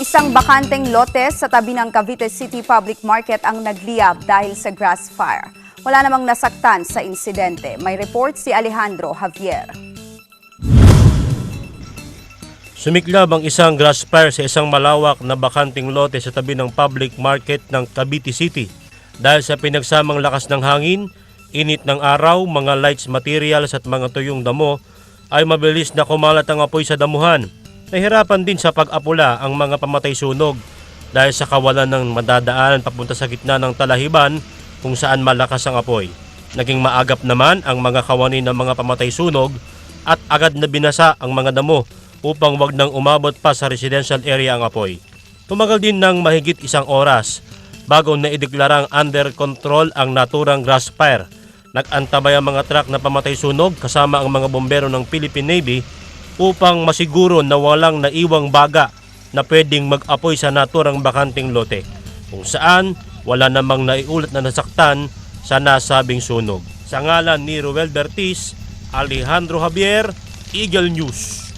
Isang bakanteng lote sa tabi ng Cavite City Public Market ang nagliyab dahil sa grass fire. Wala namang nasaktan sa insidente. May report si Alejandro Javier. Sumiklab ang isang grass fire sa isang malawak na bakanting lote sa tabi ng public market ng Cavite City. Dahil sa pinagsamang lakas ng hangin, init ng araw, mga lights materials at mga tuyong damo, ay mabilis na kumalat ang apoy sa damuhan. Nahirapan din sa pag-apula ang mga pamatay sunog dahil sa kawalan ng madadaanan papunta sa gitna ng talahiban kung saan malakas ang apoy. Naging maagap naman ang mga kawani ng mga pamatay sunog at agad na binasa ang mga damo upang wag nang umabot pa sa residential area ang apoy. Tumagal din ng mahigit isang oras bago na ideklarang under control ang naturang grass fire. Nag-antabay ang mga truck na pamatay sunog kasama ang mga bombero ng Philippine Navy upang masiguro na walang naiwang baga na pwedeng mag-apoy sa naturang bakanting lote kung saan wala namang naiulat na nasaktan sa nasabing sunog. Sa ngalan ni Ruel Bertis, Alejandro Javier, Eagle News.